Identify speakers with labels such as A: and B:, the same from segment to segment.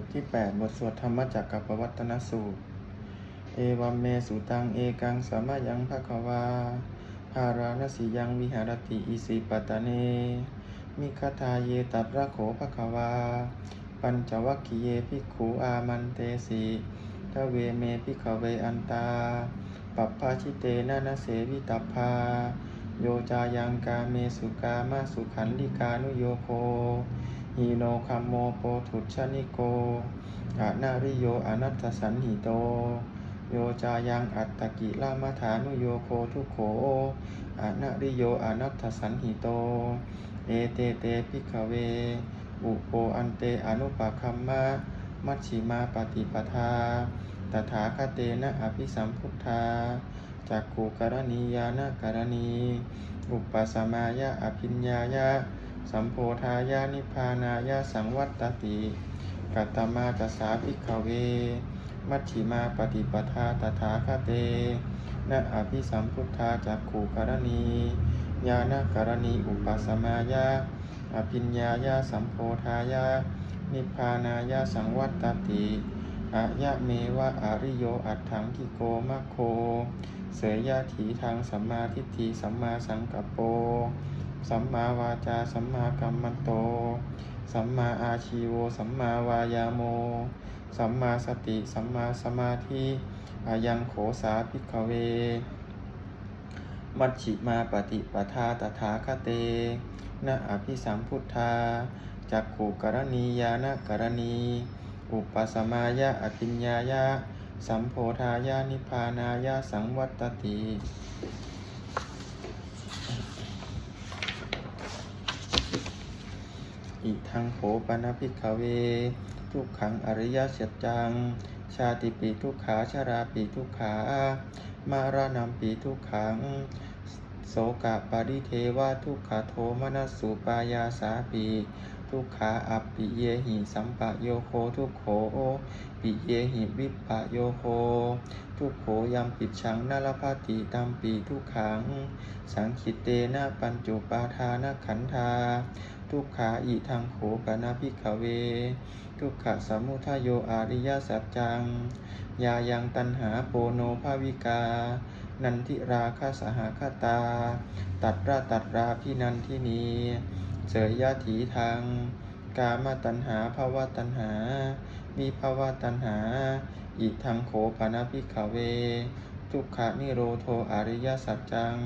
A: ทที่ 8 บทสวดธรรมจักรกับปวัตนสูตร เอวัมเมสุตังเอกังสามะยังภะคะวาภาราณสียังวิหารติอิสิปตะเน มิคทาเยตัตระโขภะคะวา ปัญจวัคคีเยภิกขุอามันเตสีทเวเมภิกขเวอันตา ปัปปาชิเตนะนะเสวิตัพาโยจายังกาเมสุกามาสุขันลิกานุโยโค ฮีโนคัมโมโปถุชนิโกอานาริโยอนัตสันหิโต โยจายังอัตตกิลามาฐานุโยโคทุโขอานาริโยอนัตสันหิโต เอเตเตพิกเว อุโปอันเตอนุปคัมมะ มัชชิมาปฏิปทา ตถาคเตนะอภิสัมพุทธาจักขูกรณียานกรณี อุปสมายะอภิญญายะ สัมโพธายานิพพานายะสังวัตตติกัตตมาจสาภิกขเว มัชชิมาปฏิปทาตถาคเตนะอภิสัมพุทธาจักขูกรณียานกรณีอุปสมายะอภิญญายะสัมโพธายะนิพพานายะสังวัตตติอะยะเมวะอาริโยอัตถังกิโกมะโค เสยยะถีทางสัมมาทิฏฐิสัมมาสังกัปโป สัมมาวาจา สัมมากัมมันโต สัมมาอาชีโว สัมมาวายาโม สัมมาสติ สัมมาสมาธิอายังโขสาภิกเว มัชชิมาปฏิปทาตถาคเตนะอภิสัมพุทธาจักขูกรณียานะกรณี อุปสมายะอภิญญายะ สัมโพธายานิพานายาสังวัตติติ อิทังโขปนภิกเว ทุกขังอริยเสัจจัง ชาติปีทุกขาชาราปีทุกขา มารานัมปีทุกขัง โสกะปาริเทวะทุกขโทมนัสสุปายาสาปีทุกขาอัปปิเยหิสัมปะโยโคทุกโขปิเยหิวิปปะโยโค ทุกโขยัมปิดชังนารพาติตัมปีทุกขัง สังคิตเตนะปัญจุปาทานขันธา ทุกขาอิทังโขปนาภิกขเว ทุกขะสมุทโยอาริยสัจจัง ยายังตันหาโปโนภาวิกา นันทิราคาสหคตา ตัดราตัดราพินันทินีเสยยะถีทางกามตัณหาภาวะตัณหา มีภาวะตัณหา อิทังโขปนาภิกขเว ทุกขานิโรโทอริยสัจจัง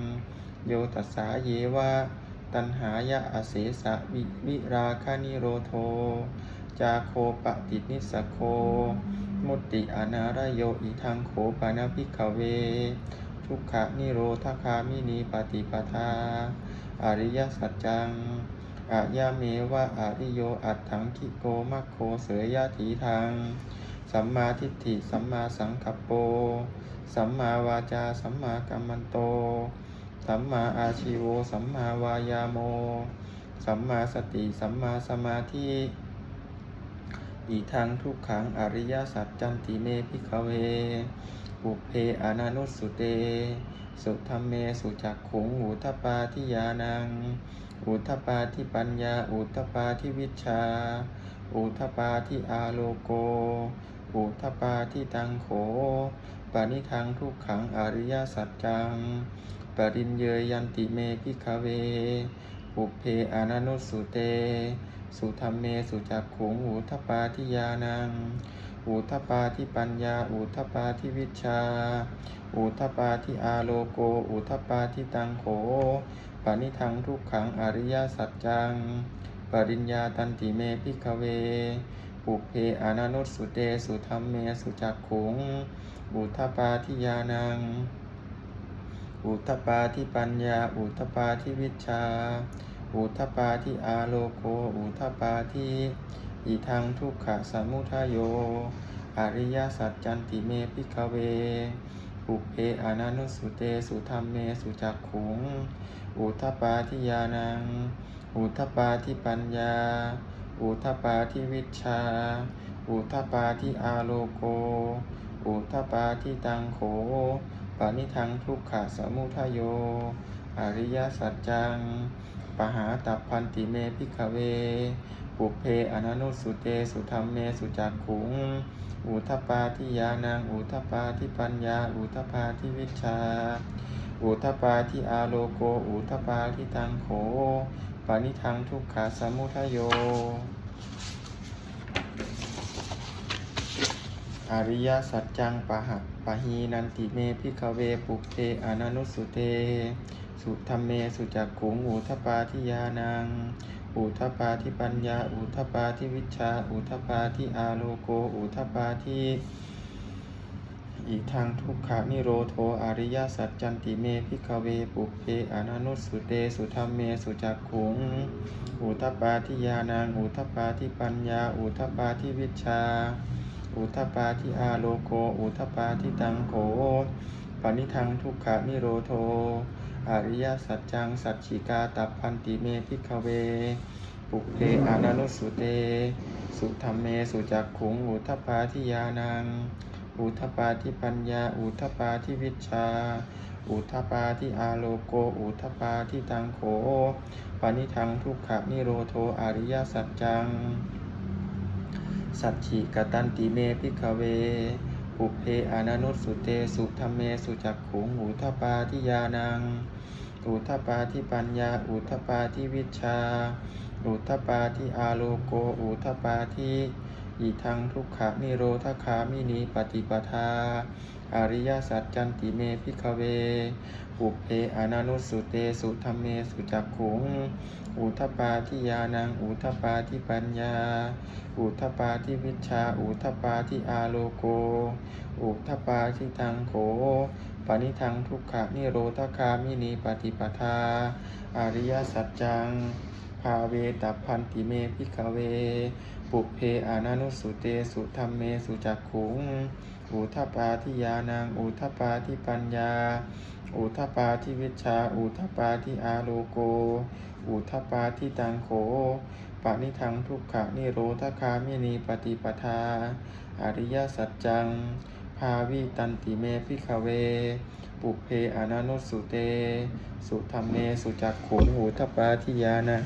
A: โยตัสสาเยวะ ตัณหายะอเสสะวิวิราคานิโรโท จาโคปะตินิสโค มุติอนารายโยอิทังโขปานาภิกขเว ทุกขะนิโรธคามินีปฏิปทา อริยสัจจังอายาเมวะอริโยอัตถังคิโกมัคโคเสยยะถีทาง สัมมาทิฏฐิสัมมาสังกัปโป สัมมาวาจาสัมมากัมมันโต สัมมาอาชีโว สัมมาวายาโม สัมมาสติ สัมมาสมาธิ อีทางทุกขังอริยสัจจันติเมพิกเว ปุเพอานานุสสุเต สุธรรมเมสุจักขุงอุทปาทิยานัง อุทปาทิปัญญา อุทปาทิวิชชาอุทปาทิอาโลโก อุทปาทิตังโขปานิทังทุกขังอริยสัจจัง ปริญเยยันติเมพิกเว ปุเพอนานุสุเต สุธรรมเมสุจักขงอุทปาทิยานัง อุทปาทิปัญญา อุทปาทิวิชา อุทปาทิอาโลโก อุทปาทิตังโขปานิทังทุกขังอริยสัจจัง ปริญญาตันติเมพิกเว ปุเพอนานุสุเต สุธรรมเมสุจักขงอุทปาทิยานัง อุทปาทิปัญญา อุทปาทิวิชา อุทปาทิอาโลโก อุทปาทิอิทังทุกขะสมุทโย อริยสัจจันติเมพิกเว ปุเพอนานุสุเตสุธรรมเมสุจักขุง อุทปาทิยานัง อุทปาทิปัญญา อุทปาทิวิชชาอุทปาทิอาโลโก อุทปาทิตังโข ปานิทังทุกขะสมุทโย อริยสัจจัง ปหาตัพพันติเมพิกเว ปุเพอนันุสุเตสุธรรมเมสุจักขุง อุทปปาทิยานังอุทปปาทิปัญญา อุทปปาทิวิชา อุทปปาทิอาโลโก อุทปปาทิตังโขปานิทังทุกขาสมุทโย อริยสัจจังปะหะปะหีนันติเมพิกเวปุเพอนันุสุเต สุธรรมเมสุจักขุงอุทปปาทิยานัง อุทปปาทิปัญญา อุทปปาทิวิชา อุทปปาทิอาโลโก อุทปปาทิอีกทางทุกขานิโรโทอริยสัจจันติเมพิกเวปุเพอนันุสุเตสุธรรมเมสุจักขุงอุทปปาทิยานัง อุทปปาทิปัญญา อุทปปาทิวิชา อุทปปาทิอาโลโก อุทปปาทิตังโขปณิทังทุกขานิโรโท อริยสัจจังสัจฉิกาตับพันติเมพิกเว ปุเพอานานุสุเต สุธรรมเมสุจักขุง อุทปปาทิยานัง อุทปปาทิปัญญา อุทปปาทิวิชา อุทปปาทิอาโลโก อุทปปาทิตังโขปณิทังทุกขนิโรโท อริยสัจจัง สัจฉิกตันติเมพิกเว ปุเพอนานุสุเตสุธรรมเมสุจักขุงอุทปปาทิยานัง อุทปปาทิปัญญา อุทปปาทิวิชา อุทปปาทิอาโลโก อุทปปาทิ อิทังทุกขนิโรธคามินีปฏิปทา อริยสัจจันติเมพิกเวปุเพอนานุสุเตสุธรรมเมสุจักขุง อุทปปาทิยานัง อุทปปาทิปัญญา อุทปปาทิวิชา อุทปปาทิอาโลโก อุทปปาทิตังโขปณิทังทุกขนิโรธคามินีปฏิปทา อริยสัจจังภาเวตัพันติเมพิกเว ปุเพอานานุสุเตสุธรรมเมสุจักขุง อุทปปาทิยานังอุทปปาทิปัญญา อุทปปาทิวิชชาอุทปปาทิอาโลโก อุทปปาทิตังโขปณิทังทุกขะนิโรธคามินีปฏิปทา อริยสัจจัง ภาวิตันติเมพิกเว ปุเพอานานุสุเต สุธรรมเมสุจักขุงอุทปปาทิยานัง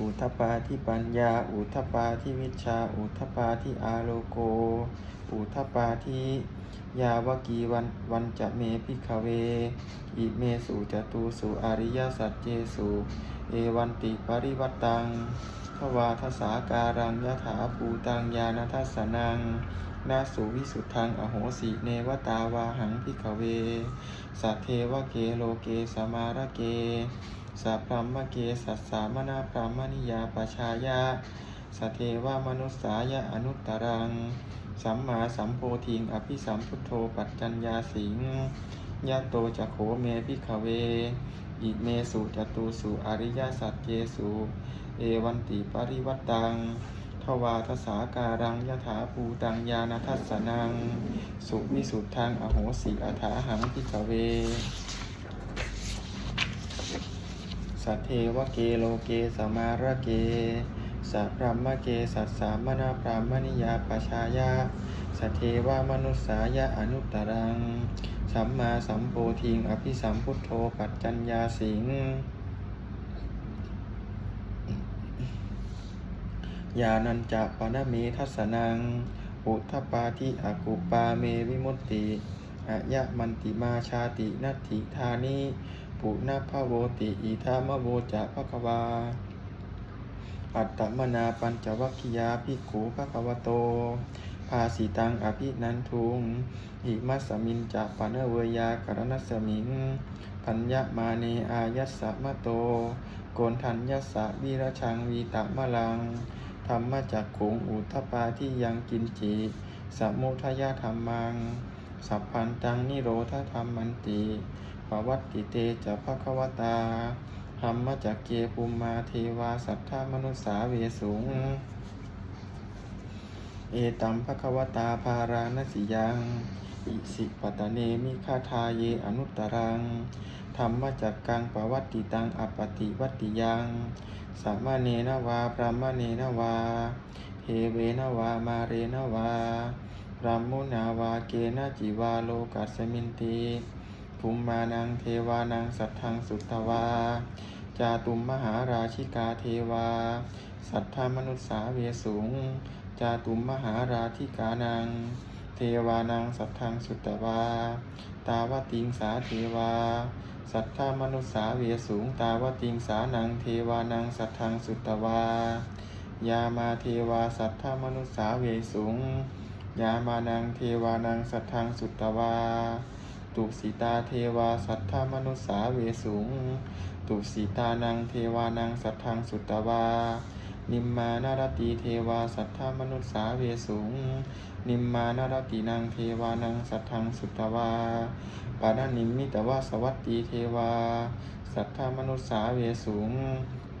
A: อุทปาทิปัญญา อุทปาทิวิชา อุทปาทิอาโลโก อุทปาทิยาวกีวันวันจะเมพิกเว อิเมสุจตุสุอริยสัจเจสุเอวันติปริวัตังทวาทสาการังยถาภูตังญาณทัสสนังนาสุวิสุทธังอโหสิเนวตาวาหังพิกเว สัทเทวเกโลเกสมารเก สัพพมมะเกสัสสามนาพรามณิยาปชายะสเทวามนุสสายะอนุตตรัง สัมมาสัมโพธิงอภิสัมพุทโธปัจจัญญาสิงยะโตจะโขเมพิขเว อิเมสุจตุสุอริยสัจเจสุเอวันติปริวัตตังทวาทสาการังยถาภูตังญาณทัสสนัง สุวิสุทธังอโหสิอัฏฐาหังพิขเว สัทเทวเกโลเกสมาระเกสัพพรมเกสัสสามนาพรามณิยาปชายะสัทเทวามนุสสายะอนุตตรัง สัมมาสัมโพธิงอภิสัมพุทโธปัจจัญญาสิงยานันจะปนเมทัสนัง อุทปปาทิอากุปาเมวิมุตติอะยะมันติมาชาตินัตถิธานิ ปุณพโวติอิทามะโวจะภควา อัตตมนาปัญจวัคคิยาภิกขุภคะวะโต ภาสิตังอภินันทุงหิมัสมินจะปะเนเวยากรณสมิง พัญญมาเนอายัสสะมะโต โกนทัญยัสสะวิรชังวีตะมะลังธรรมจักขุงอุทปาที่ยังกินจิสมุทยธรรมัง สัพพันตังนิโรธธรรมมันติ ปวัตติเตจะภควตาธรรมจักเกปุมมาเทวาสัทธามนุสสาเวสุง เอตัมภควตาภาราณสิยังอิสิปตะเนมิคาทาเยอนุตรังธรรมจักกังปวัตติตังอปติวัตติยังสัมมาเนนวาพระมเนนวาเทเวนวามาเรนวาพระมุนาวาเกนะจิวาโลกัสสมินติ ภูมิมานังเทวานังสัทธังสุตตวา จาตุมมหาราชิกาเทวา สัทธามนุษสาเวสุงจาตุมมหาราธิกานัง เทวานังสัทธังสุตตวา ตาวติงสาเทวา สัทธามนุษสาเวสุงตาวติงสานังเทวานังสัทธังสุตตวา ยามาเทวาสัทธามนุษสาเวสุงยามานังเทวานังสัทธังสุตตวา ตุสิตาเทวาสัทธามนุษสาเวสุง ตุสิตานังเทวานังสัทธังสุตตวา นิมมานารตีเทวาสัทธามนุษสาเวสุง นิมมานารตินังเทวานังสัทธังสุตตวาปานานิมมิตวาสวัตตีเทวา สัทธามนุษสาเวสุง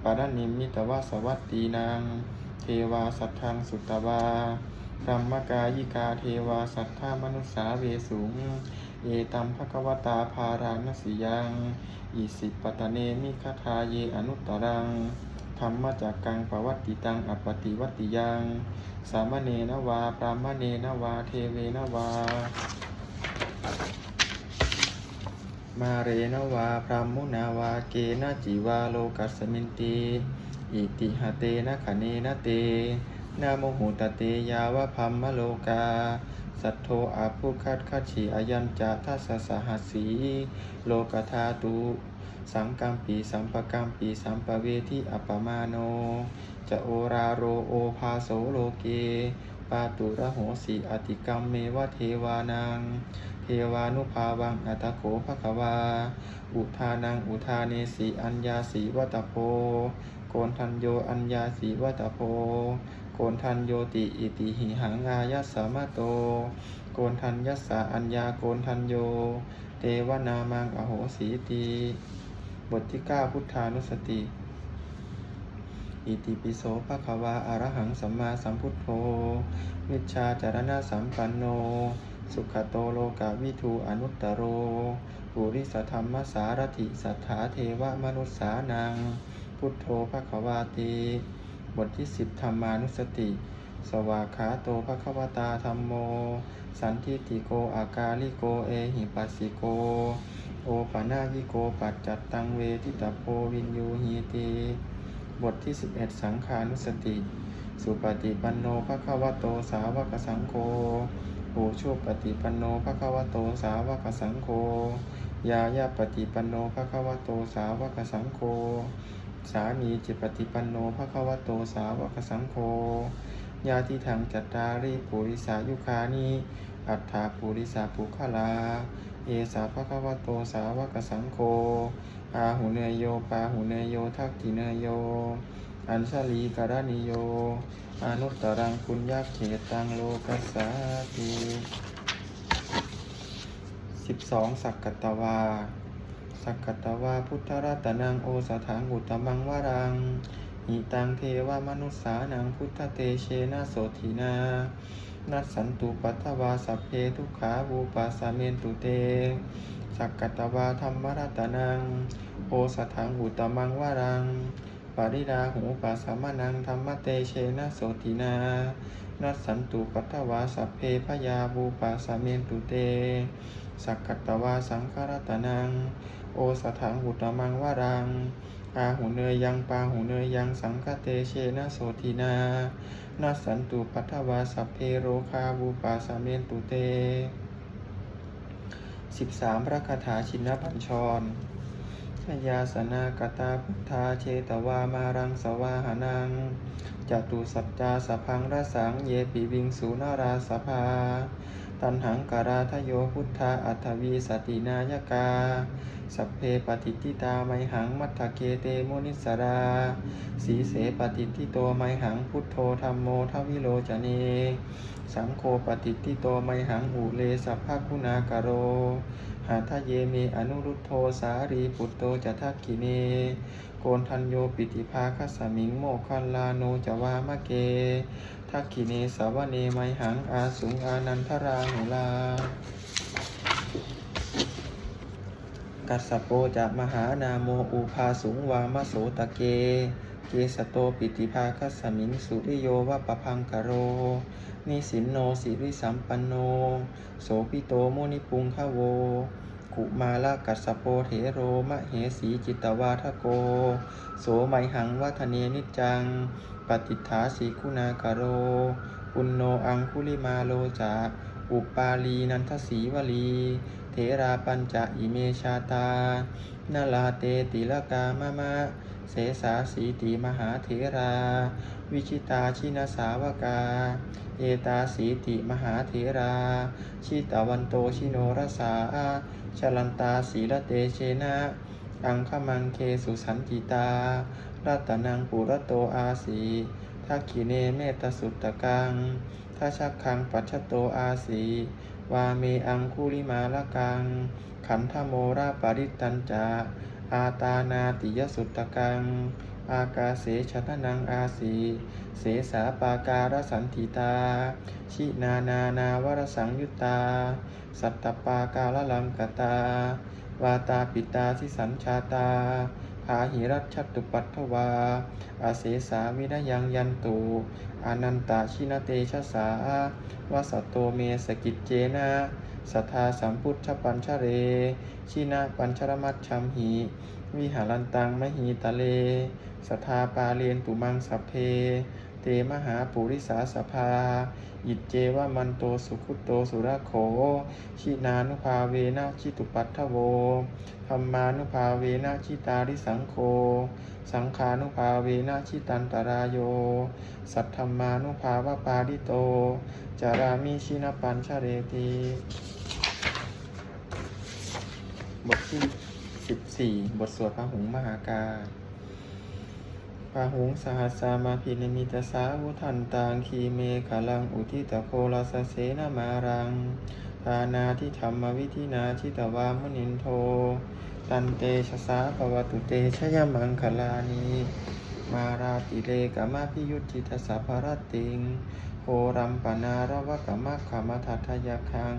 A: ปานานิมมิตวาสวัตตีนางเทวาสัทธังสุตตวาธรรมกายิกาเทวาสัทธามนุษสาเวสุง เอตัมภควตาภารานสิยังอิสิปตะเนมิคทาเยอนุตตรังธรรมจากกังปวัตติตังอปปติวัตติยัง สามเณนวาปรามเณนวาเทเวนวา มาเรนวาพรามุนาวาเกนะจิวาโลกัสมินติอิติหเตนะขเนนะเตนะโมโหตเตยาวะพัมมะโลกา สัทโทอาภุคัดคัฉีอายัญจะทัสสะหัสสีโลกธาตุสังกัมปีสัมปกัมปีสัมปเวทิอัปปมาโน จะโอราโรโอภาโสโลเก ปาตุระโหสีอติกรรมเมวะเทวานัง เทวานุภาวังอัตโขภควา อุทานังอุทาเนสีอัญญาสีวัตโพโกนทันโยอัญญาสีวัตโพ โกนทันโยติอิติหิหังอายัสสามะโต โกนทันยัสสะอัญญาโกนทันโยเตวนามังอโหสีตีบทที่ 9 พุทธานุสติ อิติปิโสภะคะวาอะรหังสัมมาสัมพุทโธ วิชชาจารณะสัมปันโน สุขโตโลกาวิทูอนุตตโร ปุริสธรรมสารถิสัทธาเทวมนุษสานัง พุทโธภะคะวาติ บทที่ 10ธรรมานุสติ สวากขาโตภะคะวตาธรรมโม สันทิติโกอากาลิโกเอหิปัสสิโก โอปะนายิโกปัจจัตตังเวทิตาโพวินยูหีติบทที่ 11 สังขานุสติ สุปฏิปันโนภะคะวะโตสาวกสังโฆโอชุปฏิปันโนภะคะวะโตสาวกสังโฆยายาปฏิปันโนภะคะวะโตสาวกสังโฆ สามีจิปฏิปันโนภะคะวะโตสาวกสังโฆญาติทางจัตตาริปุริสายุคานิอัฏฐาปุริสาปุคลา เอสาภะคะวะโตสาวกสังโฆอาหุเนยโยปาหุเนยโยทักขิเนยโย อัญชลีกรณิโยอนุตตรังปุญญาเขตังโลกัสสาติสิบสองสักกตวา สักกตวาพุทธรัตนังโอสถังอุตมังวรังหิตังเทวมนุษสานังพุทธเตเชนะโสธินานัสสันตุปัทวาสัพเพทุขาวูปาสเมนตุเต สักกตวาธรรมรัตนัง โอสถังอุตมังวรัง ปริดาหูปัสามนังธรรมเตเชนะโสตินา นัสสันตุปัทวาสัพเพพยาบูปาสาเมนตุเต สักกตวาสังครัตนัง โอสถังอุตมังวารังอาหูเนยยังปาหูเนยยังสังคเตเชนะโสตินานัสสันตุปัทวาสัพเพโรคาบูปาสาเมนตุเตสิบสามพระคาถาชินบัญชรชยาสนากตาพุทธาเชตวามารังสวาหานัง จตุสัจจาสพังรสังเยปิวิงสุนาราสภา ตันหังการาทโยพุทธาอัทวีสตินายกา สัพเพปฏิทิตาไมหังมัทธเคเตโมนิสราสีเสปฏิทิโตไมหังพุทโธธรรมโมทวิโลจเน สังโฆปฏิทิโตไมหังอุเลสัพพคุณากโรหาทะเยเมอนุรุตโทสารีปุตโตจะทักขิเน โกนทันโยปิติภาคัสมิงโมคคัลลาโนจวามะเกทักขิเนสาวเนไมหังอาสุงอานันทราหุลา กัสสโปจะมหานาโมอุภาสุงวามโสตะเก เกสโตปิติภาคัสมิงสุริโยวะปะพังกโร นิสินโนสิริสัมปันโน โสปิโตโมนิปุงคะโว กุมาลกัสโปเถโรมะเหสีจิตวาทโก โสไมหังวัฒเนนิจจัง ปฏิฐาสีคุณากโร ปุณโนอังคุลิมาโลจะอุปาลีนันทศีวลี เถราปัญจะอิเมชาตานาลาเตติลกามะมะ เสสาสีติมหาเถรา วิชิตาชินาสาวกา เอตาสีติมหาเถรา ชิตาวันโตชิโนรสาชลันตาสีละเตเชนะอังคมังเคสุสันติตารัตนังปุระโตอาสีทักขิเนเมตสุตตะกังทัชักคังปัจฉโตอาสี วาเมอังคุลิมาละกัง ขันธโมราปริตตัญจาอาตานาติยสุตตะกัง อากาเสชตนังอาสีเสสาปาการสันติตา ชินานานาวรสังยุตตาสัตตปาการลังกตา วาตาปิตาสิสัญชาตาาหิรัชตุปัตถวา อาเสสาวิดยังยันตุอานันตาชินเตชะสาวาสตโตเมสกิจเจนะสัทธาสัมพุทธปัญชเร ชินาปัญชรมัตชัมหิวิหารันตังมหีตะเล สัทธาปาเลียนตุมังสัพเพ ตมหาปุริสาสภาอิจเจวมันโตสุขุโตสุรโขชินานุภาเวนะชิตุปัตถโวธรรมานุภาเวนะชิตาริสังโฆสังขานุภาเวนะชิตันตรายโย สัทธรรมานุภาวะปาริโต จารามิชินปัญชเรติบทที่สิบสี่บทสวดพระหุงมหากาพาหุงสหัสสามาพินิมิตสาวุทันตังคีเมฆลังอุทิตโคลาสเสนามารังทานาทิธรรมวิธินาชิตวามุนินโท ตันเตชะสาภวตุเตชยมังคลานีมาราติเลกามาพิยุตจิตสัพรติง โพรัมปนารวกามะขามทัทยคัง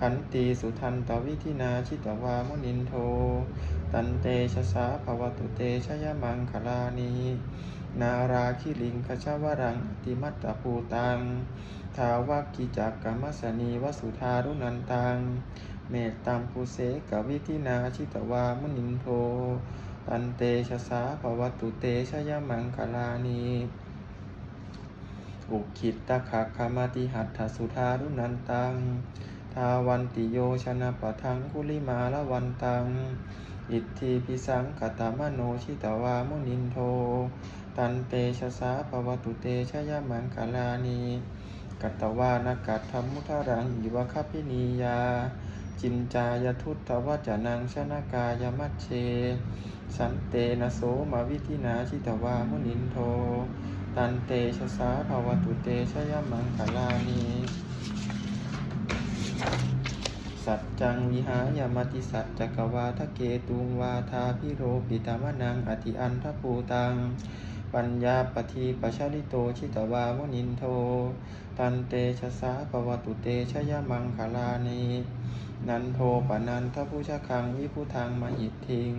A: ขันตีสุทันตวิธินาชิตวามุนินโท ตันเตชะสาภวตุเตชยมังคลานีนาราคิลิงคชาวรังติมัตตภูตัง ทาวกิจักกรรมสนีวสุธารุนันตัง เมตตัมปุเสกวิธินาชิตวามุนินโท ตันเตชะสาภวตุเตชยมังคลานี อุคิตตะขะคมาติหัตถสุธารุนันตัง ทาวันติโยชนะปะทังคุลิมาละวันตัง อิทธิปิสังกตามโนชิตวามุนินโท ตันเตชะสาภวตุเตชยมังคลานี กัตตวานกัตธรรมุทารังอิวะคพินียา จินจายทุตตวจนังชนกายมัชเช สันเตนะโสมาวิธินาชิตวามุนินโท ตันเตชะสาภวตุเตชยมังคลานีสัจจังวิหายามติสัจจกวาทะเกตุงวาทาพิโรปิตามนังอธิอันทภูตัง ปัญญาปทีปชาลิโตชิตวามุนินโท ตันเตชะสาปวตุเตชยมังคลานีนันโทปนันทพุชะคังวิพุทังมหิทธิง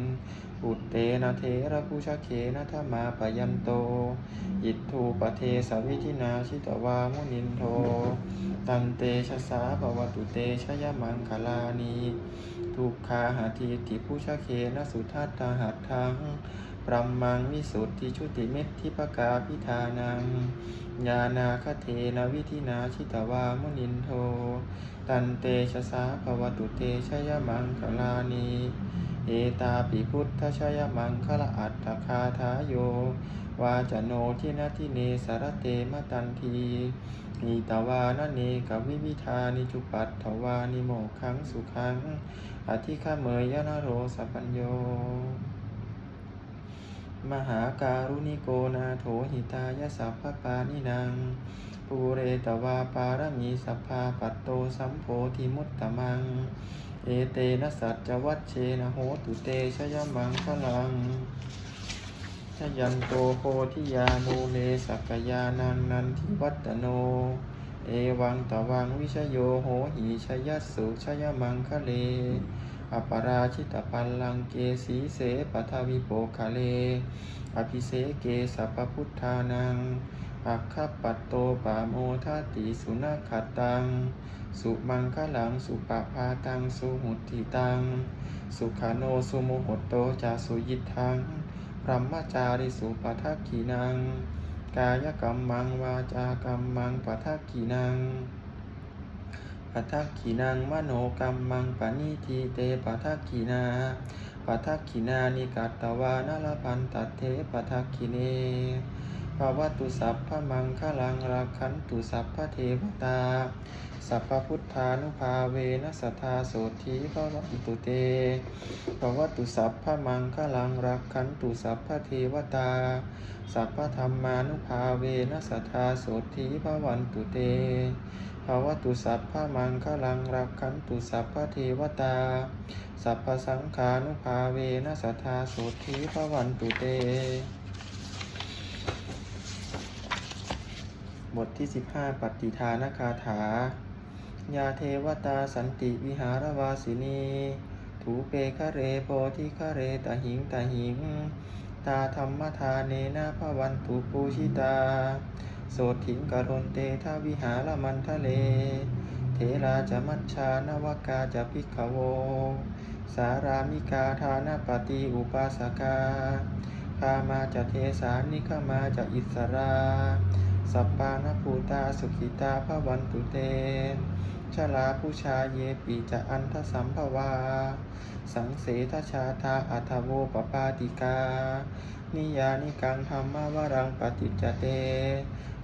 A: ปุตเตนะเทระพุชเคนะธรรมาปยันโต อิทธูปเทสวิธินาชิตวามุนินโท ตันเตชะสาภวตุเตชยมังคลานีทุกขาหาทีติพุชเคนะสุทัตตาหัตถังปรัมมังวิสุทธิชุติเมตทิปกาพิธานัง ญานาคเทนะวิธินาชิตวามุนินโท ตันเตชะสาภวตุเตชยมังคลานี เอตาปิพุทธชยมังคละอัตถคาทายโยวาจโนทินาทิเนสารเตมตันทีนิตวานเนกวิวิธานิจุปัตถวานิโมขังสุขังอธิฆาเมยยนโรสัพัญโย มหาการุณิโกนาโถหิตายสัพพปานินาง ปูเรตวาปารมีสัพพาปัตโตสัมโพธิมุตตมัง เอเตนะสัจวัชเชนะโหตุเตชยมังคลังชยันโตโพธิยามูเลสักยานังนันทิวัตโน เอวังตวังวิชโยโหหีชยัสสุชยมังคะเล อปราชิตปัลลังเกสีเสปทวิโปคะเล อภิเสเกสัพพุทธานัง อัคคปัตโตปาโมทาติสุนัขตัง สุมังคลังสุปภาตังสุหุติตัง สุขาโนสุโมหโตจาสุยิทังพรหมจาริสุปัทักขีนัง กายกรรมังวาจากรรมังปัทักขีนังปัทักขีนังมโนกรรมังปณิทีเตปัทักขีนาปัทักขีนานิกัตตวานลพันตัเทปัทักขีเน ภาวะตุสัพพะมังคลังรักขันตุสัพพะเทวตา สัพพพุทธานุภาเวนัสทธาโสธีภวันตุเตภาวะตุสัพพะมังคลังรักขันตุสัพพะเทวตา สัพพธรรมานุภาเวนัสทธาโสธีภวันตุเตภาวะตุสัพพะมังคลังรักขันตุสัพพะเทวตา สัพพสังฆานุภาเวนัสทธาโสธีภวันตุเต บทที่ 15 ปฏิทานคาถา ยาเทวตาสันติวิหารวาสินี ถูเปคะเรโพธิคะเรตหิงตหิง ตาธรรมทานเนนาภวันตุปูชิตา โสถิงกรนเตทาวิหารมันทะเล เทราจะมัชชานวกาจะพิกขโว สารามิกาทานปฏิอุปาสกาคามาจะเทสานิคมาจะอิสรา สัปปานภูตาสุขิตาภวันตุเตชลาผู้ชาเยปีจะอันทสัมภวา สังเสทชาทาอัทโวปปาติกา นิยานิกังธรรมวรังปฏิจจเต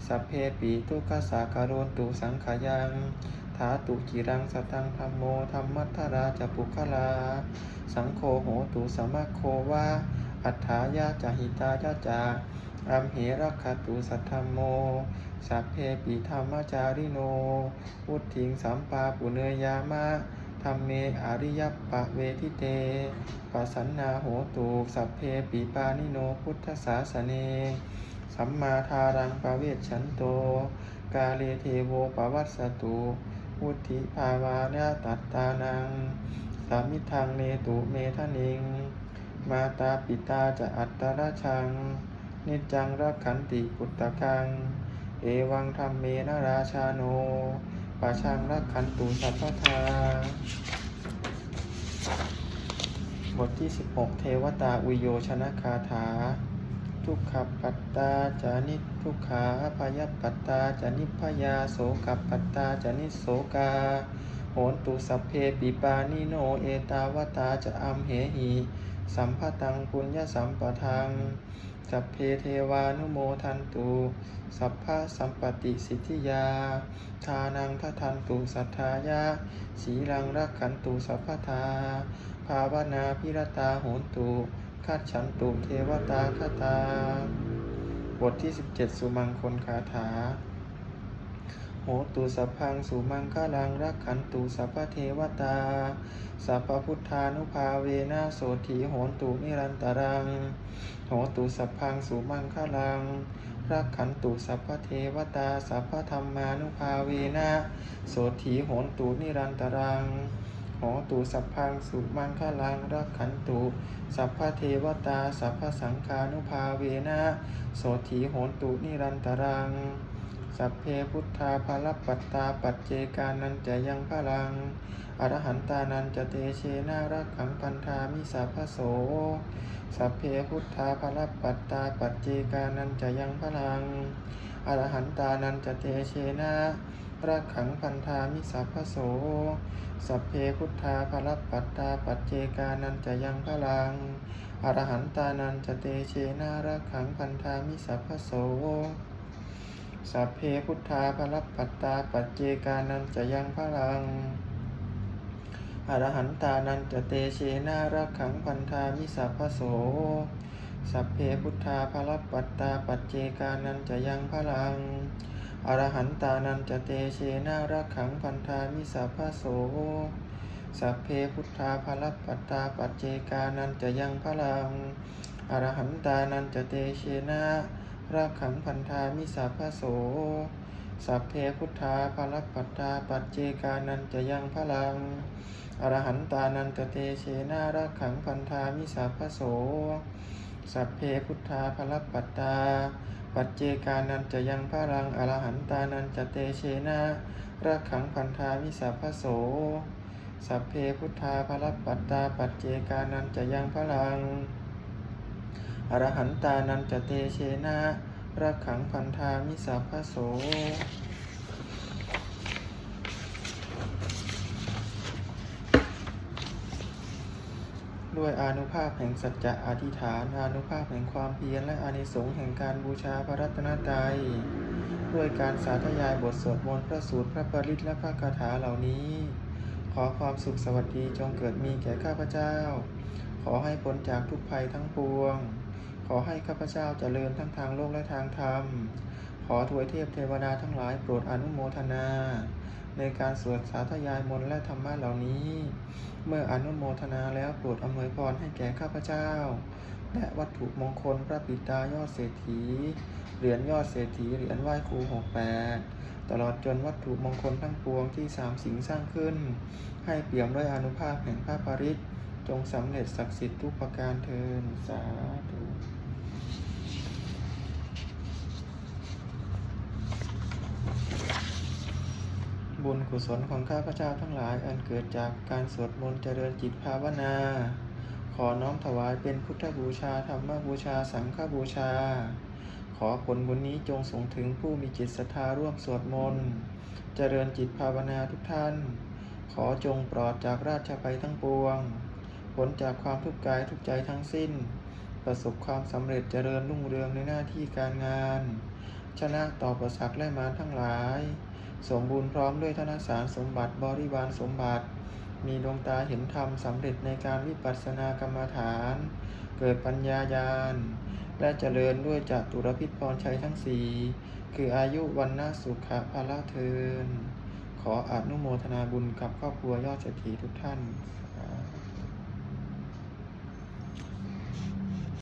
A: สัพเพปีทุกขสาการนตุสังขยังถาตุจิรังสตังธรรมโมธรรมัทธราจะปุคลา สังโฆโหตุสมะโควาอัฏฐายาจหิตายาจา อัมเหรักขตุสัทธโม สัพเพปิธรรมจาริโนพุทธิงสัมปาปุเนยามะธรรมเมอริยปะเวทิเตปัสันนาโหตุสัพเพปิปานิโนพุทธศาสเน สัมมาทารังปะเวชฉันโต กาเลเทโวปวัสสตุพุทธิภาวานาตัตตานัง สามิทังเนตุเมทะนิง มาตาปิตาจะอัตตราชัง นิจจังรักขันติปุตตะกัง เอวังธรรมเมนราชาโนปะชังรักขันตุสัพพทาบทที่ 16 เทวตาอุโยชนะคาถา ทุกขปัตตาจานิทุกขาพยปัตตาจานิพยาโสกปัตตาจานิโสกา โหนตุสัพเพปิปานิโนเอตาวตาจะอัมเหหิสัมภตังปุญญสัมปทัง สัพเพเทวานุโมทันตุสัพพะสัมปติสิทธิยา ทานังทัทันตุสัทธายาสีลังรักขันตุสัพพทา ภาวนาพิรตาโหนตุคัดฉันตุเทวตาคตา บทที่ 17 สุมังคลคาถา โหตุสัพพังสุมังคลังรักขันตุสัพพเทวตา สัพพพุทธานุภาเวนะโสถีโหตุนิรันตรัง โหตุสัพพังสุมังคลังรักขันตุสัพพเทวตา สัพพธรรมานุภาเวนะโสถีโหตุนิรันตรังโหตุสัพพังสุมังคลังรักขันตุสัพพเทวตา สัพพสังฆานุภาเวนะโสถีโหตุนิรันตรัง สัพเพพุทธาภลปัตตาปัจเจกานันจะยังพลัง อรหันตานันจะเตเชนารักขังพันธามิสัพพโส สัพเพพุทธาภลปัตตาปัจเจกานันจะยังพลัง อรหันตานันจะเตเชนารักขังพันธามิสัพพโส สัพเพพุทธาภลปัตตาปัจเจกานันจะยังพลัง อรหันตานันจะเตเชนารักขังพันธามิสัพพโส สัพเพพุทธาภลปัตตาปัจเจกานันจะยังพลัง อรหันตานันจะเตเชนารักขังพันธามิสัพพโส สัพเพพุทธาภลปัตตาปัจเจกานันจะยังพลัง อรหันตานันจะเตเชนารักขังพันธามิสัพพโส สัพเพพุทธาภลปัตตาปัจเจกานันจะยังพลัง อรหันตานันจะเตเชนา รักขังพันธามิสัพพโส สัพเพพุทธาภลปัตตา ปัจเจกานันจะยังพลัง อรหันตานันจะเตเชนารักขังพันธามิสัพพโส สัพเพพุทธาภลปัตตา ปัจเจกานันจะยังพระรังอรหันตานันจะเตเชนะรักขังพันธามิสัพพโสสัพเพพุทธาภรปัตตาปัจเจกานันจะยังพระรัง อรหันตานันจเตเชนะรักขังพันธามิสัพพโสด้วยอนุภาพแห่งสัจจะอธิษฐานอนุภาพแห่งความเพียรและอานิสงส์แห่งการบูชาพระรัตนตรัยด้วยการสาธยายบทสวดมนต์พระสูตรพระปริตรและพระคาถาเหล่านี้ ขอความสุขสวัสดีจงเกิดมีแก่ข้าพเจ้า ขอให้พ้นจากทุกภัยทั้งปวง ขอให้ข้าพเจ้าเจริญทั้งทางโลกและทางธรรม ขอถวยเทพเทวดาทั้งหลายโปรดอนุโมทนา ในการสวดสาธยายมนต์และธรรมะเหล่านี้ เมื่ออนุโมทนาแล้วโปรดอำนวยพรให้แก่ข้าพเจ้า และวัตถุมงคลพระปิตายอดเศรษฐี เหรียญยอดเศรษฐีเหรียญไหว้ครูหกแปดตลอดจนวัตถุมงคลทั้งปวงที่สามสิงสร้างขึ้น ให้เปี่ยมด้วยอนุภาพแห่งพระปริตรจงสำเร็จศักดิ์สิทธิ์ทุกประการเทินสาธุ บุญกุศลของข้าพเจ้าทั้งหลายอันเกิดจากการสวดมนต์เจริญจิตภาวนา ขอน้อมถวายเป็นพุทธบูชาธรรมบูชาสังฆบูชา ขอผลบุญนี้จงส่งถึงผู้มีจิตศรัทธาร่วมสวดมนต์เจริญจิตภาวนาทุกท่าน ขอจงปลอดจากราชภัยทั้งปวงผลจากความทุกข์กายทุกใจทั้งสิ้น ประสบความสำเร็จเจริญรุ่งเรืองในหน้าที่การงาน ชนะต่อประสักและมารทั้งหลาย สมบูรณ์พร้อมด้วยธนสารสมบัติบริวารสมบัติ มีดวงตาเห็นธรรมสำเร็จในการวิปัสสนากรรมฐาน เกิดปัญญาญาณ และเจริญด้วยจตุรพิษพรชัยทั้งสี่คืออายุวันนาสุขะภาละเทิน ขออนุโมทนาบุญกับครอบครัวยอดเศรษฐีทุกท่าน